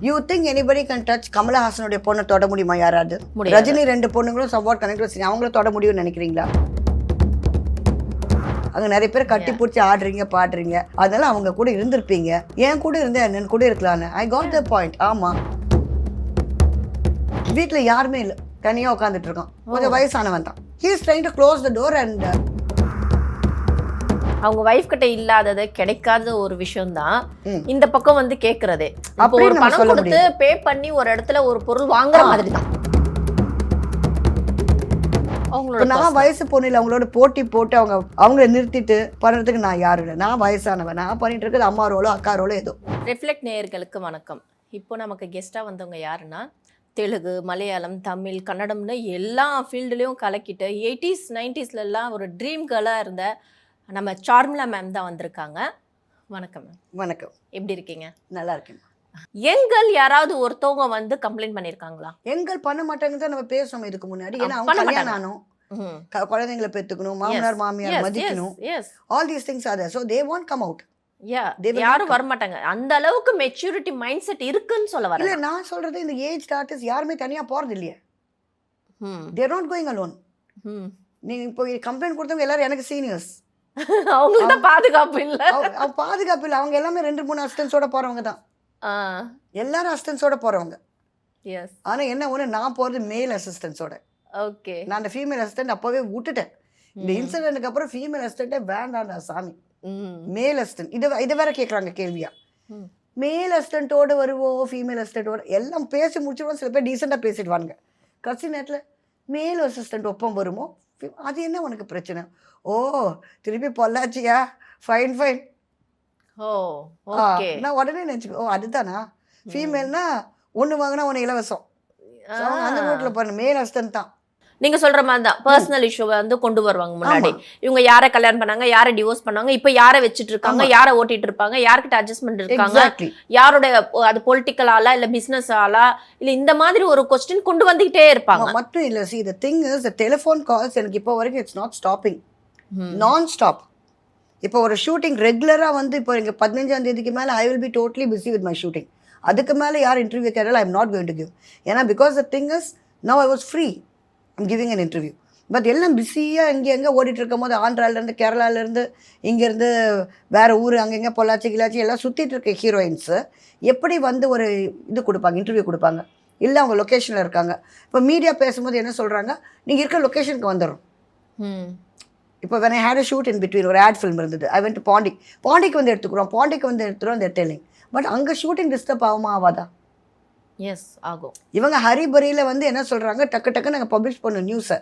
You think anybody can touch கமலஹாசனுடைய பொண்ணை தொட முடியுமா? யாராவது. ரஜினி ரெண்டு பொண்ணுங்களும் சப்போர்ட் கனெக்ட் அவங்கள தொட முடியும்னு நினைக்கிறீங்களா? அங்க நிறைய பேர் கட்டி பிடிச்சி ஆடுறீங்க பாடுறீங்க. அதனால அவங்க கூட இருந்திருப்பீங்க. என் கூட இருந்தேன் என்னன்னு கூட இருக்கலாம்னு. ஐ காட் த பாயிண்ட் ஆமா. வீட்ல யாருமே இல்லை. தனியா உட்காந்துட்டு இருக்கான் கொஞ்சம் வயசானவன் தான். He is trying to close the door and அவங்க வைஃப் கிட்ட இல்லாதது கிடைக்காத ஒரு விஷயம் தான். இந்த பக்கம் வந்து கேக்குறதே. இப்போ அப்படி ஒரு பணம் கொடுத்து பே பண்ணி ஒரு இடத்துல ஒரு பொருள் வாங்குற மாதிரி தான் அவங்களோட நான் வயசு பொண்ணு இல்லை அவங்களோட போட்டி போட்டு அவங்க அவங்கள நிறுத்திட்டு பண்ணுறதுக்கு நான் யாரும் இல்லை. நான் வயசானவன். நான் பண்ணிட்டு இருக்கிறது அம்மா ரோலோ அக்கா ரோலோ ஏதோ. ரிஃப்ளெக்ட் நேயர்களுக்கு வணக்கம். இப்போ நமக்கு கெஸ்ட்டாக வந்தவங்க யாருன்னா தெலுங்கு மலையாளம் தமிழ் கன்னடம்னு எல்லா ஃபீல்டுலேயும் கலக்கிட்டு எயிட்டிஸ் நைன்டிஸ்லலாம் ஒரு ட்ரீம் கேர்ளாக இருந்த நம்ம சார்மிளா மேம் தான் வந்திருக்காங்க. வணக்கம் மேம் வணக்கம். எப்படி இருக்கீங்க? நல்லா இருக்கேன். எங்கள் யாராவது ஒருத்தவங்க வந்து கம்ப்ளைண்ட் பண்ணியிருக்காங்களா எங்கள் பண்ண மாட்டாங்க தான் நம்ம பேசணும் இதுக்கு முன்னாடி. ஏன்னா அவங்க கல்யாணம். ஆனும். குழந்தைங்களை பெற்றுக்கணும் மாமனார் மாமியார் மதிக்கணும். All these things are so they want come out யாரும் not வர மாட்டாங்க அந்த அளவுக்கு மெச்சூரிட்டி மைண்ட் செட் இருக்குன்னு சொல்ல இல்லை வரேன் நான் சொல்றது இந்த ஏஜ் ஸ்டார்டர்ஸ் யாருமே தனியாக போகிறது இல்லையே. தேர் நாட் கோயிங் அலோன் நீங்கள் இப்போ கம்ப்ளைண்ட் கொடுத்தவங்க எல்லாரும் எனக்கு சீனியர்ஸ் அவங்களுக்கு தான் பாதுகாப்பு இல்லை. பாதுகாப்பு இல்லை. அவங்க எல்லாமே ரெண்டு மூணு அசிஸ்டன்ஸோட போகிறவங்க தான். எல்லாரும் அசிஸ்டன்ஸோட போகிறவங்க எஸ் ஆனால் என்ன ஒன்று நான் போகிறது மேல் அசிஸ்டன்ஸோட ஓகே நான் அந்த ஃபீமேல் அசிஸ்டன்ட் அப்போவே விட்டுட்டேன். இந்த இன்சிடென்ட்டுக்கு அப்புறம் ஃபீமேல் அசிஸ்டண்ட்டே வேண்டாம்டா சாமி. மேல் அசிஸ்டன்ட் இது இதை வேற கேட்குறாங்க கேள்வியா. மேல் அசிஸ்டண்ட்டோட வருவோம் ஃபீமேல் அசிஸ்டண்ட்டோட எல்லாம் பேசி முடிச்சிடுவோம் சில பேர் டீசெண்டாக பேசிடுவாங்க கடைசி நேரத்தில் மேல் அசிஸ்டண்ட் ஒப்பம் வருமோ? அது என்ன உனக்கு பிரச்சனை? ஓ திருப்பி பொள்ளாச்சியா? ஃபைன் ஃபைன் ஓ நான் உடனே நினச்சிப்பேன் ஓ அதுதானா? ஃபீமேல்னா ஒன்று வாங்கினா ஒன்று இலவசம். அந்த ரூட்டில் பண்ணு மேல் அசிஸ்டன்ட் தான். நீங்க சொல்ற மாதிரி தான் பர்சனல் இஷ்யூவை வந்து கொண்டு வருவாங்க முன்னாடி. இவங்க யாரை கல்யாணம் பண்ணாங்க யாரை டிவோர்ஸ் பண்ணாங்க இப்போ யாரை வச்சிட்டு இருக்காங்க யாரை ஓட்டிட்டு இருப்பாங்க யார்கிட்ட அட்ஜஸ்ட்மெண்ட் இருக்காங்க எக்ஸாக்ட்லி யாரோட ஓ, அது பொலிட்டிக்கல் ஆளா இல்ல பிசினஸ் ஆளா இல்ல இந்த மாதிரி ஒரு கொஸ்டின் கொண்டு வந்துகிட்டே இருப்பாங்க. மட்டும் இல்லை see the thing is the telephone calls எனக்கு இப்போ வரைக்கும் இட்ஸ் நாட் ஸ்டாப்பிங். நான் ஸ்டாப் இப்போ ஒரு ஷூட்டிங் ரெகுலராக வந்து இப்போ இங்கே பதினஞ்சாம் தேதிக்கு மேலே I will be totally busy with my shooting அதுக்கு மேலே யார் இன்டர்வியூ கேட்டாலும் I am not going to give ஏன்னா because the thing is now I was free giving an interview but எல்லாம் பிஸியாக இங்கே எங்கே ஓடிட்டு இருக்கும் போது ஆந்திராலேருந்து கேரளாலேருந்து இங்கேருந்து வேறு ஊர் அங்கங்கே பொள்ளாச்சி கிளாச்சி எல்லாம் சுற்றிட்டு இருக்க ஹீரோயின்ஸு எப்படி வந்து ஒரு இது கொடுப்பாங்க இன்டர்வியூ கொடுப்பாங்க? இல்லை அவங்க லொக்கேஷனில் இருக்காங்க. இப்போ மீடியா பேசும்போது என்ன சொல்கிறாங்க நீங்கள் இருக்க லொக்கேஷனுக்கு வந்துடும். இப்போ had a shoot in between ஒரு ஆட் ஃபிலிம் இருந்தது. ஐ வென்ட் பாண்டி பாண்டிக்கு வந்து எடுத்துக்கிறோம். பாண்டிக்கு வந்து எடுத்துக்கிறோம் அந்த டெல்லிங் பட் அங்கே ஷூட்டிங் டிஸ்டர்ப் ஆகுமா ஆகாதா? எஸ் ஆகும். இவங்க ஹரிபரியில் வந்து என்ன சொல்கிறாங்க டக்கு டக்கு நாங்கள் பப்ளிஷ் பண்ணோம் நியூஸை.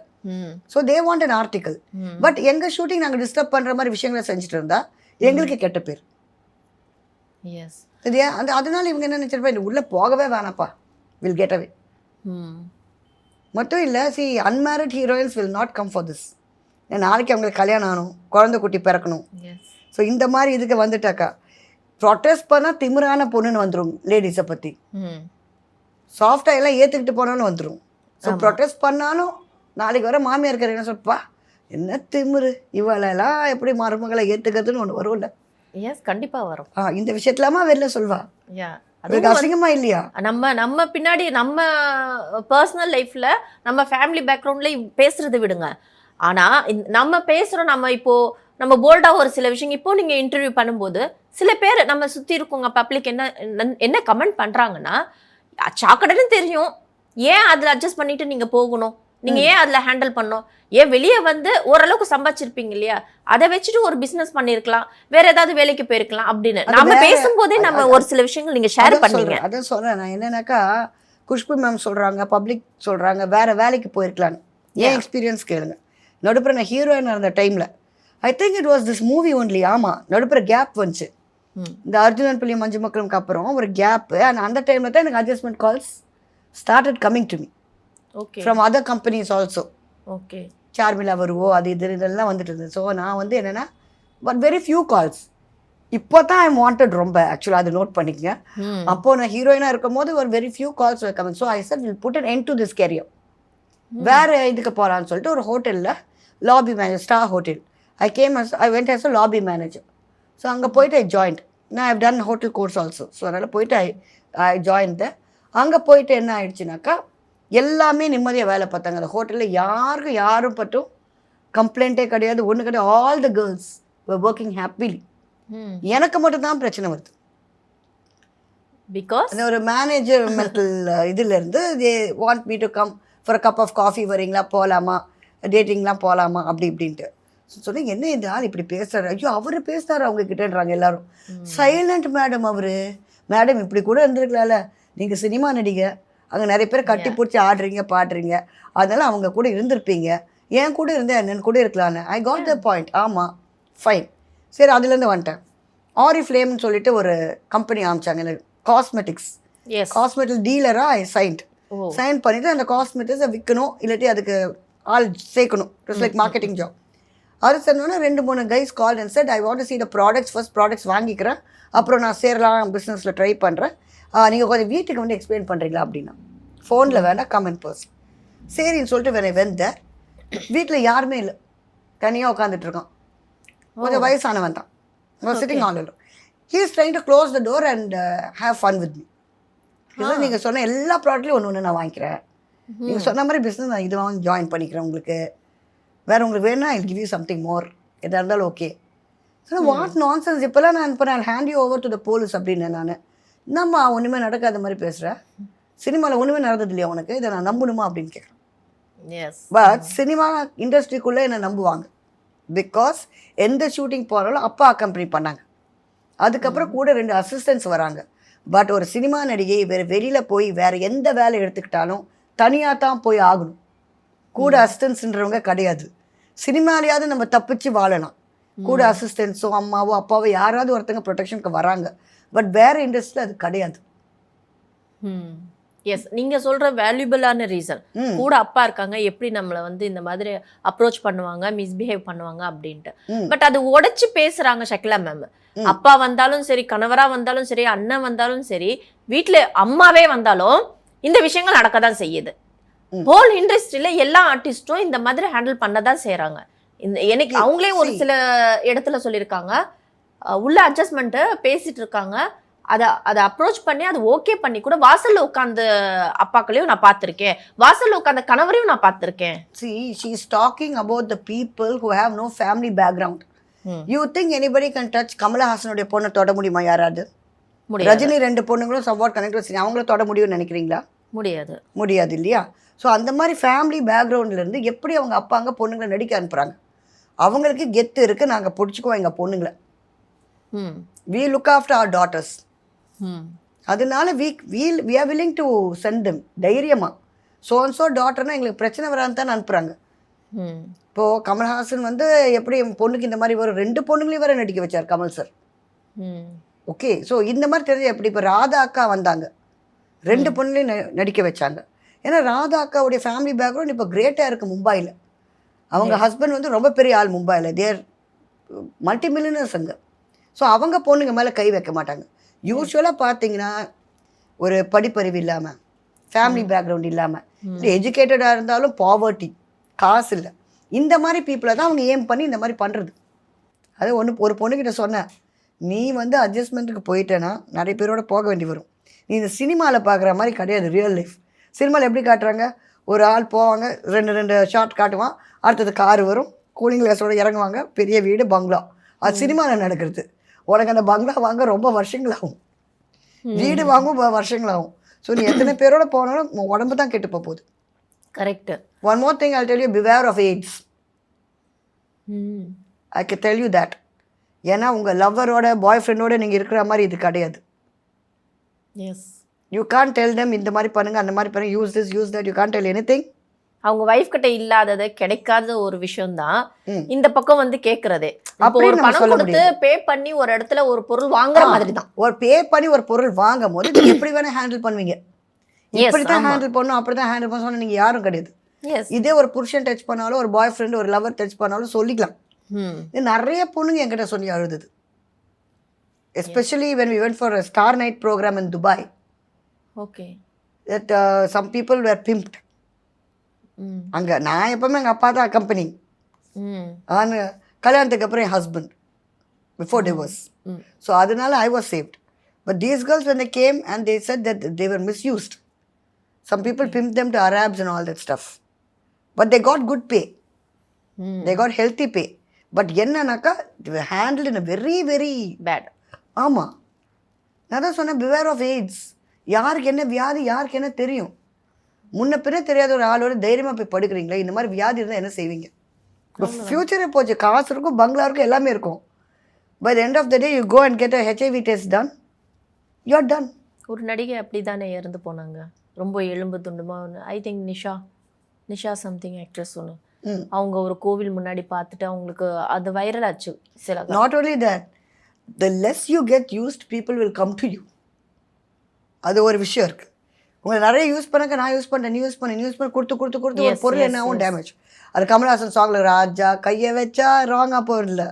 So they want an article. But எங்கள் ஷூட்டிங் நாங்கள் டிஸ்டர்ப் பண்ணுற மாதிரி விஷயங்களை செஞ்சுட்டு இருந்தா எங்களுக்கு கெட்ட பேர். எஸ் இது ஏன்? அந்த அதனால இவங்க என்ன நினச்சிருப்பா? இந்த உள்ளே போகவே வேணாப்பா வில் கெட் அவே. மட்டும் இல்லை see unmarried heroines will not come for this நாளைக்கு அவங்களுக்கு கல்யாணம் ஆகணும். குழந்தை குட்டி பிறக்கணும். ஸோ இந்த மாதிரி இதுக்கு வந்துட்டாக்கா ப்ரொட்டஸ்ட் பண்ணால் திமிரான பொண்ணுன்னு வந்துடும் லேடிஸை பற்றி. சாஃப்டாக எல்லாம் ஏற்றுக்கிட்டு போனாலும் வந்துடும் ஸோ ப்ரொட்டஸ்ட் பண்ணாலும் நாளைக்கு வர மாமியார் இருக்கிற என்ன சொல்ப்பா என்ன திமிரு இவளெல்லாம் எப்படி மருமகளை ஏற்றுக்கிறதுன்னு ஒன்று வரும்ல? எஸ் கண்டிப்பா வரும். ஆ இந்த விஷயத்துலாமா வெளில சொல்வா? அதுக்கு அசிங்கமா இல்லையா? நம்ம நம்ம பின்னாடி நம்ம பர்சனல் லைஃப்ல நம்ம ஃபேமிலி பேக்ரவுண்ட்ல பேசுறது விடுங்க. ஆனா நம்ம பேசுறோம் நம்ம இப்போ நம்ம போல்டா ஒரு சில விஷயம் இப்போ நீங்க இன்டர்வியூ பண்ணும்போது சில பேர் நம்ம சுத்தி இருக்கவங்க பப்ளிக் என்ன என்ன- என்ன கமெண்ட் பண்றாங்கன்னா சாக்கடைன்னு தெரியும். ஏன் அதுல அட்ஜஸ்ட் பண்ணிட்டு நீங்க போகணும்? நீங்க ஏன் அதுல ஹேண்டில் பண்ணணும்? ஏன் வெளியே வந்து ஓரளவுக்கு சம்பாதிச்சிருப்பீங்க இல்லையா? அதை வச்சுட்டு ஒரு பிசினஸ் பண்ணிருக்கலாம். வேற ஏதாவது வேலைக்கு போயிருக்கலாம் அப்படின்னு. அது நாம வேற- பேசும்போதே நம்ம ஒரு சில விஷயங்கள் நீங்க ஷேர் பண்ணீங்க. அதான் சொல்கிறேன் நான் என்னன்னாக்கா குஷ்பு மேம் சொல்கிறாங்க பப்ளிக் சொல்கிறாங்க வேற வேலைக்கு போயிருக்கலான்னு ஏன். எக்ஸ்பீரியன்ஸ் கேளுங்க. நடுப்புற நான் ஹீரோயின் இருந்த டைமில் I think it was this movie only ஆமாம் நடுப்புற கேப் வந்துச்சு. இந்த அர்ஜுனன் பிள்ளை மஞ்சு மக்களுக்கு அப்புறம் ஒரு கேப்பு அண்ட் அந்த டைமில் தான் எனக்கு adjustment calls started coming to me okay from other companies also okay Sharmila வருவோ அது இது இதெல்லாம் வந்துட்டு இருந்தது. ஸோ நான் வந்து என்னென்னா பட் வெரி ஃபியூ கால்ஸ் இப்போ தான் ஐ வாண்டட் ரொம்ப. ஆக்சுவலாக அதை நோட் பண்ணிக்கங்க. அப்போ நான் ஹீரோயினாக இருக்கும் போது ஒரு very few calls coming so I sir will put an end to this career வேற இதுக்கு போகலான்னு சொல்லிட்டு ஒரு ஹோட்டலில் lobby manager star hotel I came I went as a lobby manager so அங்கே போயிட்டு ஐ ஜாயின்ட் நான் I've done hotel course also so அதனால் போயிட்டு ஐ ஐ ஜாயின் த அங்கே போயிட்டு என்ன ஆயிடுச்சுனாக்கா எல்லாமே நிம்மதியாக வேலை பார்த்தாங்க. அந்த ஹோட்டலில் யாருக்கும் யாரும் பட்டும் கம்ப்ளைண்ட்டே கிடையாது. ஒன்று கிடையாது. All the girls working happily எனக்கு மட்டும்தான் பிரச்சனை வருது. பிகாஸ் அந்த ஒரு மேனேஜர் மென்டல் இதுலேருந்து they want me to come for cup of coffee வரீங்களா? போகலாமா டேட்டிங்லாம் போகலாமா அப்படி இப்படின்ட்டு. சொன்னீங்க என்ன இந்த ஆள் இப்படி பேசுறாரு? ஐயோ அவர் பேசுனாரு அவங்க கிட்டன்றாங்க எல்லாரும் சைலண்ட் மேடம் அவரு. மேடம் இப்படி கூட இருந்திருக்கலாம்ல. நீங்கள் சினிமா நடிகை. அங்கே நிறைய பேர் கட்டி பிடிச்சி ஆடுறீங்க பாடுறீங்க. அதனால அவங்க கூட இருந்திருப்பீங்க. என் கூட இருந்தேன் என்னன்னு கூட இருக்கலான்னு ஐ காட் த பாயிண்ட் ஆமாம் ஃபைன் சரி அதுலேருந்து வந்துட்டேன். ஆரி ஃப்ளேம்னு சொல்லிட்டு ஒரு கம்பெனி ஆரம்பிச்சாங்க எனக்கு காஸ்மெட்டிக்ஸ் காஸ்மெட்டிக் டீலராக ஐ சைன்ட் சைன் பண்ணிவிட்டு அந்த காஸ்மெட்டிக்ஸை விற்கணும் இல்லாட்டி அதுக்கு ஆள் சேர்க்கணும். இட்ஸ் லைக் மார்க்கெட்டிங் ஜாப் அது சொன்னோன்னா ரெண்டு மூணு guys call and said I want see the products first products வாங்கிக்கிறேன். அப்புறம் நான் சேரலாம் பிஸ்னஸில் ட்ரை பண்ணுறேன் நீங்கள் கொஞ்சம் வீட்டுக்கு வந்து எக்ஸ்பிளைன் பண்ணுறீங்களா அப்படின்னா? ஃபோனில் வேணால் கமெண்ட் பர்சன் சரின்னு சொல்லிட்டு வேற வெந்த வீட்டில் யாருமே இல்லை. தனியாக உட்காந்துட்டு இருக்கான். கொஞ்சம் வயசானவன் தான். Sitting all he is trying to close the door and have fun with me இல்லை நீங்கள் சொன்ன எல்லா ப்ராடக்ட்லையும் ஒன்று ஒன்று நான் வாங்கிக்கிறேன். நீங்கள் சொன்ன மாதிரி பிஸ்னஸ் நான் இது வாங்கி ஜாயின் பண்ணிக்கிறேன் உங்களுக்கு. வேறு உங்களுக்கு வேணும்னா I give you something more எதாக இருந்தாலும் ஓகே ஸோ வாட் நான்சென்ஸ் இப்போல்லாம் நான் இப்போ நான் hand you over to the police அப்படின்னு நான். என்னம்மா ஒன்றுமே நடக்காத மாதிரி பேசுகிறேன் சினிமாவில் ஒன்றுமே நடந்தது இல்லையா உனக்கு? இதை நான் நம்பணுமா அப்படின்னு கேட்குறேன் பட் சினிமா இண்டஸ்ட்ரிக்குள்ளே என்னை நம்புவாங்க. பிகாஸ் எந்த ஷூட்டிங் போனாலும் அப்பா அக்கம்பெனி பண்ணாங்க. அதுக்கப்புறம் கூட ரெண்டு அசிஸ்டன்ஸ் வராங்க. பட் ஒரு சினிமா நடிகை வேறு வெளியில் போய் வேறு எந்த வேலை எடுத்துக்கிட்டாலும் தனியாக தான் போய் ஆகணும். கூட அசிஸ்டன்ஸ்ன்றவங்க கிடையாது. சினிமாலையாவது நம்ம தப்பிச்சு வாழலாம். கூட அசிஸ்டன்ஸோ அம்மாவோ அப்பாவோ யாராவது ஒருத்தங்க ப்ரொடெக்ஷனுக்கு வராங்க. பட் வேறு இண்டஸ்ட்ரியில் அது கிடையாது. எஸ் நீங்க சொல்ற வேல்யூபிளான ரீசன். கூட அப்பா இருக்காங்க எப்படி நம்மள வந்து இந்த மாதிரி அப்ரோச் பண்ணுவாங்க மிஸ்பிஹேவ் பண்ணுவாங்க அப்படின்ட்டு. பட் அது உடைச்சு பேசுறாங்க ஷக்கிலா மேம். அப்பா வந்தாலும் சரி கணவரா வந்தாலும் சரி அண்ணன் வந்தாலும் சரி வீட்ல அம்மாவே வந்தாலும் இந்த விஷயங்கள் நடக்க தான் செய்யுது. ஹோல் இண்டஸ்ட்ரியில எல்லா ஆர்டிஸ்டும் இந்த மாதிரி ஹேண்டில் பண்ண தான் செய்றாங்க. இந்த எனக்கு அவங்களே ஒரு. சில இடத்துல சொல்லியிருக்காங்க. உள்ள அட்ஜஸ்ட்மெண்ட்டு பேசிட்டு இருக்காங்க. அதை அதை அப்ரோச் பண்ணி அதை ஓகே பண்ணி கூட வாசல்ல உட்காந்து அப்பாக்களையும் நான் பார்த்துருக்கேன். வாசல்ல உட்காந்த கணவரையும் நான் பார்த்துருக்கேன். See, she is talking about the people who have no family background. You think anybody can touch கமலஹாசனுடைய பொண்ணை தொட முடியுமா யாராவது? ரஜினி ரெண்டு பொண்ணுங்களும் சவாட் கனெக்ட் வச்சு அவங்கள தொட முடியும்னு நினைக்கிறீங்களா? முடியாது. முடியாது இல்லையா? ஸோ அந்த மாதிரி ஃபேமிலி பேக்ரவுண்ட்லேருந்து எப்படி அவங்க அப்பாங்க பொண்ணுங்களை நடிக்க அனுப்புகிறாங்க அவங்களுக்கு கெத்து இருக்குது நாங்கள் பிடிச்சிக்குவோம் எங்கள் பொண்ணுங்களை. ம் வி லுக் ஆஃப்டர் daughters. ம் அதனால we will we are willing to send them தைரியமாக ஸோ அண்ட் ஸோ டாட்டர்னா எங்களுக்கு பிரச்சனை வரான்னு தான் அனுப்புகிறாங்க ம் இப்போது கமல்ஹாசன் வந்து எப்படி பொண்ணுக்கு இந்த மாதிரி வரும் ரெண்டு பொண்ணுங்களையும் வேற நடிக்க வச்சார் கமல் சார் ம் ஓகே ஸோ இந்த மாதிரி தெரிஞ்சு எப்படி? இப்போ ராதா அக்கா வந்தாங்க. ரெண்டு பொண்ணுலையும் ந- நடிக்க வச்சாங்க. ஏன்னா ராதா அக்காவுடைய ஃபேமிலி பேக்ரவுண்ட் இப்போ கிரேட்டாக இருக்குது மும்பையில் அவங்க ஹஸ்பண்ட் வந்து ரொம்ப பெரிய ஆள் மும்பையில் தேர் மல்டி மில்லியனர்ஸ் அங்கே. ஸோ அவங்க பொண்ணுங்க மேலே கை வைக்க மாட்டாங்க. யூஸ்வலாக பார்த்தீங்கன்னா ஒரு படிப்பறிவு இல்லாமல் ஃபேமிலி பேக்ரவுண்ட் இல்லாமல் இல்லை எஜுகேட்டடாக இருந்தாலும் பாவர்ட்டி காசு இல்லை. இந்த மாதிரி பீப்புளை தான் அவங்க ஏம் பண்ணி இந்த மாதிரி பண்ணுறது அது ஒன்று ஒரு பொண்ணுக்கிட்ட சொன்னேன் நீ வந்து அட்ஜஸ்ட்மெண்ட்டுக்கு போயிட்டேன்னா நிறைய பேரோட போக வேண்டி வரும். நீ இந்த சினிமாவில் பார்க்குற மாதிரி கிடையாது ரியல் லைஃப் சினிமாவில் எப்படி காட்டுறாங்க? ஒரு ஆள் போவாங்க ரெண்டு ரெண்டு ஷாட் காட்டுவான் அடுத்தது கார் வரும் கூலிங் கிளாஸோட இறங்குவாங்க பெரிய வீடு பங்களா அது சினிமாவில் நடக்கிறது. உனக்கு அந்த பங்களா வாங்க ரொம்ப வருஷங்கள் ஆகும் வீடு வாங்கும் வ- வருஷங்கள் ஆகும் ஸோ நீ எத்தனை பேரோட போனாலும் உடம்பு தான் கெட்டு போக போகுது. Correct one more thing I'll tell you beware of AIDS I can tell you that. ஏன்னா உங்கள் லவ்வரோட பாய் ஃப்ரெண்டோட நீங்கள் இருக்கிற மாதிரி இது கிடையாது. Yes you can tell them இந்த மாதிரி பண்ணுங்க அந்த மாதிரி பண்ணுங்க use this use that you can tell any thing அவங்க வைஃப் கிட்ட இல்லாதது கிடைக்காத ஒரு விஷயம் தான். இந்த பக்கம் வந்து கேக்குறதே. அப்படி ஒரு பணம் கொடுத்து பே பண்ணி ஒரு இடத்துல ஒரு பொருள் வாங்குற மாதிரி தான் ஒரு பே பண்ணி ஒரு பொருள் வாங்கும் போது நீங்க எப்படி வேணா ஹேண்டில் பண்ணுவீங்க. இப்படி தான். ஹேண்டில் பண்ணும் அப்படி தான் ஹேண்டில் பண்ண சொன்னா நீங்கள் யாரும் கிடையாது. இதே ஒரு புருஷன் டச் பண்ணாலும் ஒரு பாய் ஃப்ரெண்ட் ஒரு லவர் டச் பண்ணாலும் சொல்லிக்கலாம். நிறைய பொண்ணுங்க என்கிட்ட சொல்லி அழுதுது. Especially when we went for star night program in Dubai okay that some people were pimped அங்கே நான் எப்பவுமே எங்கள் அப்பா தான் கம்பெனி ஆனால் கல்யாணத்துக்கு அப்புறம் என் ஹஸ்பண்ட் பிஃபோர் டிவோர்ஸ் ஸோ அதனால I was saved But these girls, when they came and they said that they were misused. Some people pimped them to Arabs and all that stuff. But they got good pay. Hmm. They got healthy pay. But என்னன்னாக்கா handled in a very, very bad ஆமாம் நான் தான் சொன்னேன் beware of AIDS யாருக்கு என்ன வியாதி யாருக்கு என்ன தெரியும்? முன்ன பின்ன தெரியாத ஒரு ஆளோட தைரியமாக போய் படுக்கிறீங்களா இந்த மாதிரி வியாதி இருந்தால் என்ன செய்வீங்க? இப்போ ஃப்யூச்சரே போச்சு காசு இருக்கும் பங்களா இருக்கும் எல்லாமே இருக்கும். By the end of the day you go and get a HIV test done you are done ஒரு நடிகை அப்படிதானே இறந்து போனாங்க. ரொம்ப எலும்பு துண்டுமா I think Nisha Nisha something actress ஒன்று அவங்க ஒரு கோவில் முன்னாடி பார்த்துட்டு அவங்களுக்கு அது வைரல் ஆச்சு சில not only that the less you get used people will come to you அது ஒரு விஷயம் இருக்குது உங்களை நிறைய யூஸ் பண்ணக்க நான் யூஸ் பண்ணேன் நீ யூஸ் பண்ண யூஸ் பண்ணி கொடுத்து கொடுத்து கொடுத்து ஒரு பொருள் yes, என்ன ஆகும் yes. டேமேஜ் அது கமல்ஹாசன் சாங்ல ராஜா கையை வச்சா ராங்கா போயிடல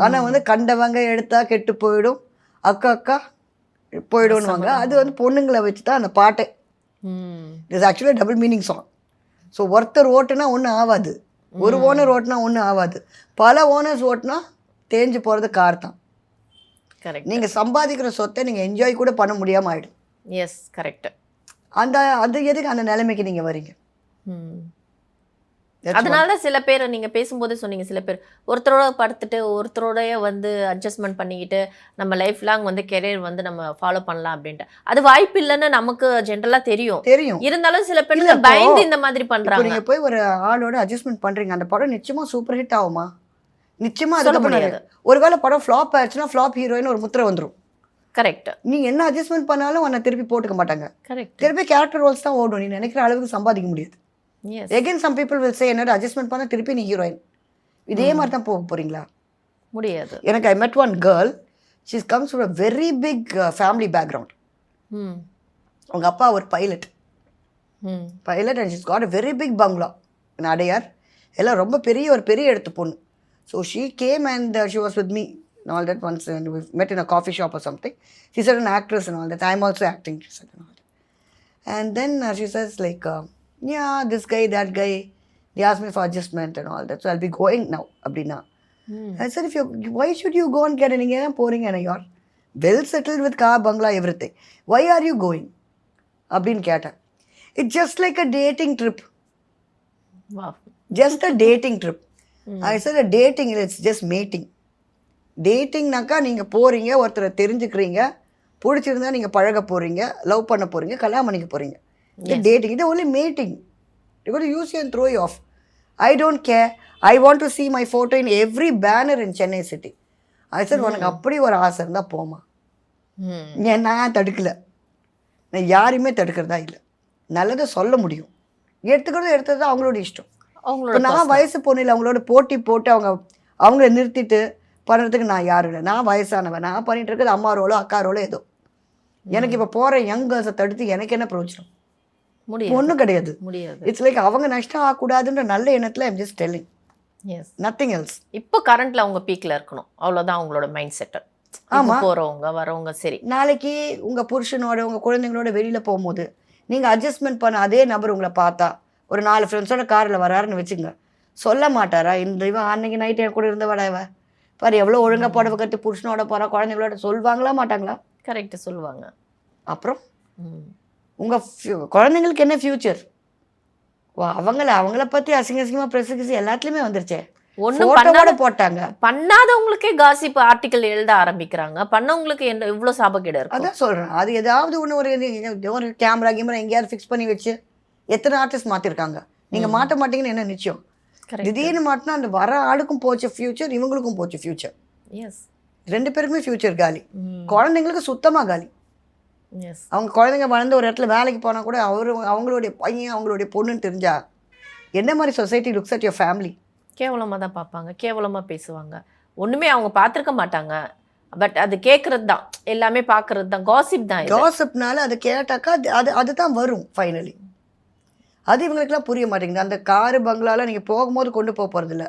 ஆனால் வந்து கண்டவங்க எடுத்தா கெட்டு போயிடும் அக்கா அக்கா போயிடும்னுவாங்க. அது வந்து பொண்ணுங்களை வச்சு தான் அந்த பாட்டே. It's actually double meaning song so ஒருத்தர் ஓட்டுனா ஒன்றும் ஆகாது ஒரு ஓனர் ஓட்டுனா ஒன்றும் ஆகாது பல ஓனர்ஸ் ஓட்டுனா தேஞ்சு போகிறது கார் தான் கரெக்ட் நீங்கள் சம்பாதிக்கிற சொத்தை நீங்கள் என்ஜாய் கூட பண்ண முடியாமல் ஆகிடும் எஸ் கரெக்ட் அந்த அது எதுக்கு அந்த நிலைமைக்கு நீங்கள் வரீங்க அதனால தான் சில பேர் நீங்க பேசும்போதே சொன்னீங்க சில பேர். ஒருத்தரோட படுத்துட்டு ஒருத்தரோடய வந்து அட்ஜஸ்ட்மெண்ட் பண்ணிக்கிட்டு நம்ம லைஃப் லாங் வந்து கெரியர் வந்து நம்ம ஃபாலோ பண்ணலாம் அப்படின்ட்டு. அது வாய்ப்பு இல்லைன்னு நமக்கு ஜென்ரலா தெரியும். தெரியும். இருந்தாலும் சில பேர் பயந்து இந்த மாதிரி இப்போ பண்றாங்க. நீங்கள் போய் ஒரு ஆளோட அட்ஜஸ்ட்மெண்ட் பண்ணுறீங்க அந்த படம் நிச்சயமா சூப்பர் ஹிட் ஆகுமா? நிச்சயமா சொல்ல அதுக்கப்புறம் முடியாது. ஒருவேளை படம் ஃப்ளாப் ஆயிடுச்சுன்னா ஃப்ளாப் ஹீரோயின் ஒரு முத்திரை வந்துடும் கரெக்ட் நீ என்ன அட்ஜஸ்ட்மெண்ட் பண்ணாலும் உன்னை திருப்பி போட்டுக்க மாட்டாங்க. கரெக்ட் திருப்பி கேரக்டர் ரோல்ஸ் தான் ஓடும் நீ நினைக்கிற அளவுக்கு சம்பாதிக்க முடியாது. Again some people will say என்னோட அட்ஜஸ்ட்மெண்ட் பண்ண திருப்பி நீ ஹீரோயின் இதே மாதிரி தான் போக போறீங்களா? முடியாது. எனக்கு I met one girl she's comes a very big family background ம். அவங்க அப்பா ஒரு pilot pilot and she's got a very big bungalow Adyar எல்லாம் ரொம்ப பெரிய ஒரு பெரிய இடத்து பொண்ணு. So she came and she was with me All that once and we met in a coffee shop or something she said an actress and all that i'm also acting she said and all that and then uh, she says like uh, yeah this guy that guy they asked me for adjustment and all that so i'll be going now அப்படின்னா ம் I said, if you, why should you go and get it? நீங்கள் ஏன் போகிறீங்க என்ன யார் well settled with car bungalow everything why are you going அப்படின்னு கேட்டேன் it just like a dating trip வா just a dating trip I sir a dating it's just meeting டேட்டிங்னாக்கா நீங்கள் போகிறீங்க ஒருத்தரை தெரிஞ்சுக்கிறீங்க பிடிச்சிருந்தா நீங்கள் பழக போகிறீங்க லவ் பண்ண போகிறீங்க கல்யாணம் பண்ணிக்க போகிறீங்க இது டேட்டிங் இது only meeting you use you throw off I don't care I want to see my photo in every banner in Chennai city I sir உனக்கு அப்படி ஒரு ஆசை இருந்தால் போமா ம் ஏன் நான் தடுக்கல. நான் யாரையுமே தடுக்கிறதா இல்லை. நல்லதை சொல்ல முடியும். எடுத்துக்கிறது எடுத்தது அவங்களோட இஷ்டம். அவங்களோட நான் வயசு பொண்ணில் அவங்களோட போட்டி போட்டு அவங்க அவங்கள நிறுத்திட்டு பண்ணுறதுக்கு நான் யாரும் இல்லை. நான் வயசானவன். நான் பண்ணிட்டு இருக்கிறது அம்மா ரோலோ அக்கா ரோலோ ஏதோ. எனக்கு இப்போ போகிற யங் கேர்ள்ஸை தடுத்து எனக்கு என்ன பிரயோஜனம்? முடியாது. ஒன்றும் கிடையாது. முடியாது. இட்ஸ் லைக் அவங்க நஷ்டம் ஆகக்கூடாதுன்ற நல்ல எண்ணத்தில் I'm just telling yes nothing else இப்போ கரண்ட்ல அவங்க பீக்ல இருக்கணும். அவ்வளவுதான் அவங்களோட மைண்ட் செட் ஆமா. போறவங்க வரவங்க சரி. நாளைக்கு உங்கள் புருஷனோட உங்கள் குழந்தைங்களோட வெளியில் போகும்போது நீங்கள் அட்ஜஸ்ட்மெண்ட் பண்ண அதே நபர் உங்களை பார்த்தா ஒரு நாலு ஃப்ரெண்ட்ஸோட காரில் வராருன்னு வச்சுங்க சொல்ல மாட்டாரா? இந்த இவன் அன்னைக்கு நைட் என் கூட இருந்தவடா இவ பாரு எவ்வளோ ஒழுங்காக புடவை கட்டு புருஷனோட போகிறா குழந்தைங்களோட சொல்வாங்களா மாட்டாங்களா? கரெக்ட் சொல்லுவாங்க. அப்புறம்? உங்கள் குழந்தைங்களுக்கு என்ன ஃப்யூச்சர் ஓ அவங்கள அவங்கள பற்றி அசிங்க அசிங்கமாக ப்ரெஸ் கிசி எல்லாத்துலேயுமே வந்துருச்சே. பண்ணாத போட்டாங்க. பண்ணாதவங்களுக்கே காசிப் ஆர்டிக்கல் எழுத ஆரம்பிக்கிறாங்க. பண்ணவங்களுக்கு என்ன இவ்வளவு சாபக்கேடு இருக்கும். அதான் சொல்கிறேன் அது ஏதாவது ஒன்று ஒரு ஒரு கேமரா கேமரா எங்கேயாவது ஃபிக்ஸ் பண்ணி வச்சு எத்தனை ஆர்டிஸ்ட் மாற்றிருக்காங்க நீங்கள் மாட்ட மாட்டீங்கன்னு என்ன நிச்சயம்? திடீர்னு மாட்டினா அந்த வர ஆளுக்கும் போச்சு ஃப்யூச்சர் இவங்களுக்கும் போச்சு ஃப்யூச்சர் எஸ் ரெண்டு பேருக்குமே ஃப்யூச்சர் காலி. குழந்தைங்களுக்கு சுத்தமாக காலி. எஸ் அவங்க குழந்தைங்க வளர்ந்து ஒரு இடத்துல வேலைக்கு போனால் கூட அவரு அவங்களுடைய பையன் அவங்களுடைய பொண்ணுன்னு தெரிஞ்சா என்ன மாதிரி society looks at your family கேவலமா தான் பார்ப்பாங்க. கேவலமா பேசுவாங்க. ஒண்ணுமே அவங்க பார்த்திருக்க மாட்டாங்க. பட் அது கேக்குறது தான். எல்லாமே பார்க்கிறது தான். காசிப் தான். காசப்னால அதை கேட்டாக்கா அது அது அதுதான் வரும் ஃபைனலி அது இவங்களுக்குலாம் புரிய மாட்டேங்குது. அந்த காரு பங்களால நீங்கள் போகும்போது கொண்டு போக போகிறதில்ல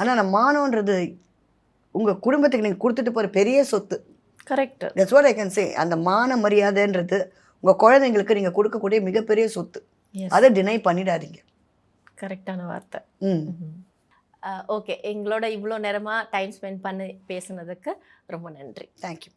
ஆனால் அந்த மானம்ன்றது உங்கள் குடும்பத்துக்கு நீங்கள் கொடுத்துட்டு போகிற பெரிய சொத்து. Correct that's what I can say அந்த மான மரியாதைன்றது உங்கள் குழந்தைங்களுக்கு நீங்கள் கொடுக்கக்கூடிய மிகப்பெரிய சொத்து. அதை டினை பண்ணிடாதீங்க. கரெக்டான வார்த்தை. ம். ஓகே எங்களோட இவ்வளோ நேரமா டைம் ஸ்பெண்ட் பண்ணி பேசுனதுக்கு ரொம்ப நன்றி. தேங்க்யூ